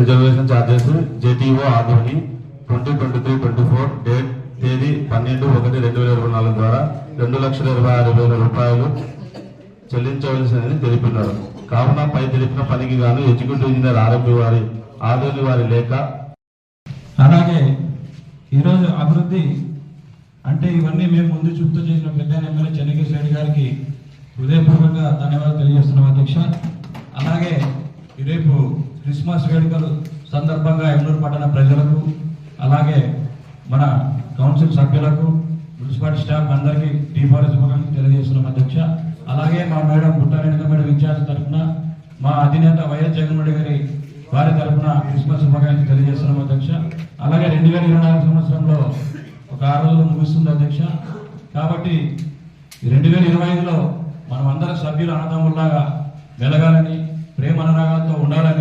Reservation charges JTO Adoni twenty twenty three twenty four date తేదీ పన్నెండు ఒకటి రెండు వేల ఇరవై నాలుగు ద్వారా రెండు లక్షల ఇరవై ఆరు వేల రూపాయలు చెల్లించవలసిందని తెలిపినారు. కావున పై తెలిపిన పనికి గాను ఎగ్జిక్యూటివ్ ఇంజనీర్ ఆరోగ్య వారి ఆధోని వారి లేఖ. అలాగే ఈరోజు అభివృద్ధి అంటే ఇవన్నీ మేము ముందు చూపుతూ చేసిన పెద్ద ఎమ్మెల్యే చెన్నకేశ్వర రెడ్డి గారికి హృదయపూర్వకంగా ధన్యవాదాలు తెలియజేస్తున్నాం అధ్యక్ష. అలాగే రేపు క్రిస్మస్ వేడుకలు సందర్భంగా ఎమ్నూరు పట్టణ ప్రజలకు అలాగే మన కౌన్సిల్ సభ్యులకు మున్సిపాలిటీ స్టాఫ్ అందరికీ దీపావళి శుభాకాంక్షలు తెలియజేస్తున్నాం అధ్యక్ష. అలాగే మా మేడం బుట్టారెడ్డి మేడం ఇన్ఛార్జ్ తరఫున మా అధినేత వైఎస్ జగన్మోహన్ గారి వారి తరఫున క్రిస్మస్ శుభాకాంక్షలు తెలియజేస్తున్నాం అధ్యక్ష. అలాగే రెండు వేల ఇరవై నాలుగు సంవత్సరంలో ఒక ఆరు రోజులు ముగుస్తుంది అధ్యక్ష. కాబట్టి రెండు వేల ఇరవై ఐదులో మనం అందరం సభ్యులు అన్నదమ్ముల్లాగా మెలగాలని ప్రేమ అనురాగాలతో ఉండాలని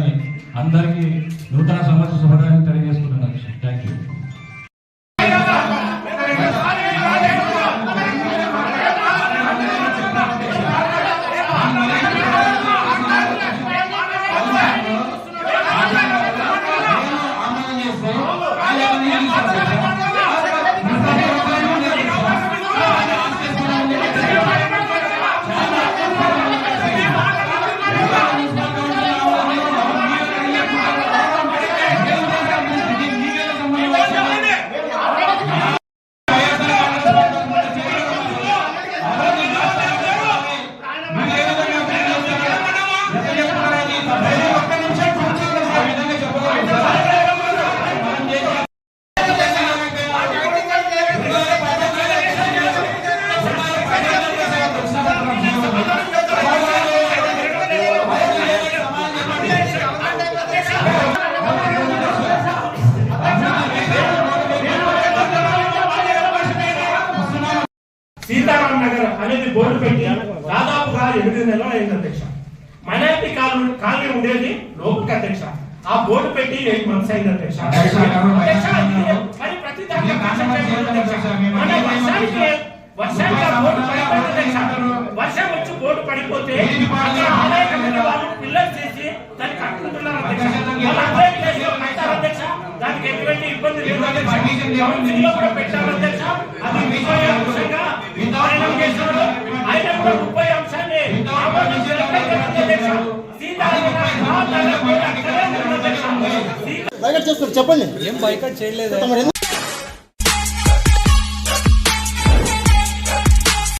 సీతారాం నగర్ అనేది బోర్డు పెట్టి దాదాపుగా ఎనిమిది నెలలు అయింది అధ్యక్ష మైనారిటీ కాలనీ కాలనీ ఉండేది లోపలికి అధ్యక్ష ఆ బోర్డు పెట్టి ఎయిట్ మంత్స్ అయింది అధ్యక్ష మరి ప్రతి దాంట్లో. వర్షం వచ్చి బోర్డు పడిపోతే ఆదాయ కమిటీ వాళ్ళు పిల్లలు చేసి కట్టుకుంటున్నారు అధ్యక్ష. దానికి ఎటువంటి ఇబ్బంది లేదు కూడా పెట్టారు బయట చేస్తారు చెప్పండి. ఏం బైకట్ చేయలేదు.